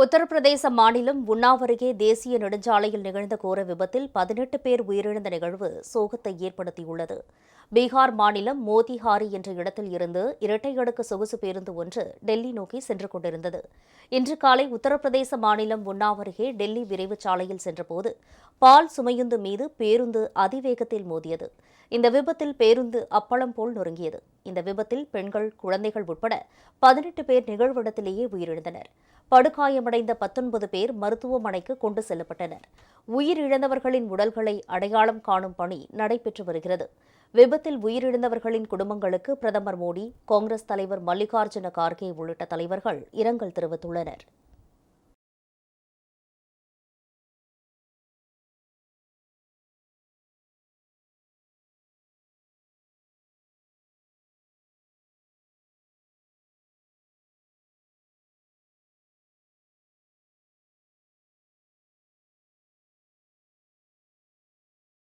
உத்தரப்பிரதேச மாநிலம் உன்னாவ் அருகே தேசிய நெடுஞ்சாலையில் நிகழ்ந்த கோர விபத்தில் பதினெட்டு பேர் உயிரிழந்த நிகழ்வு சோகத்தை ஏற்படுத்தியுள்ளது. பீகார் மாநிலம் மோதிஹாரி என்ற இடத்தில் இருந்து இரட்டை அடுக்கு சொகுசு பேருந்து ஒன்று டெல்லி நோக்கி சென்று கொண்டிருந்தது. இன்று காலை உத்தரப்பிரதேச மாநிலம் உன்னாவ் அருகே டெல்லி விரைவுச் சாலையில் சென்றபோது பால் சுமையுந்து மீது பேருந்து அதிவேகத்தில் மோதியது. இந்த விபத்தில் பேருந்து அப்பளம் போல் நொறுங்கியது. இந்த விபத்தில் பெண்கள் குழந்தைகள் உட்பட பதினெட்டு பேர் நிகழ்விடத்திலேயே உயிரிழந்தனர். படுகாயமடைந்த பத்தொன்பது பேர் மருத்துவமனைக்கு கொண்டு செல்லப்பட்டனர். உயிரிழந்தவர்களின் உடல்களை அடையாளம் காணும் பணி நடைபெற்று வருகிறது. விபத்தில் உயிரிழந்தவர்களின் குடும்பங்களுக்கு பிரதமர் மோடி காங்கிரஸ் தலைவர் மல்லிகார்ஜுன கார்கே உள்ளிட்ட தலைவர்கள் இரங்கல் தெரிவித்துள்ளனர்.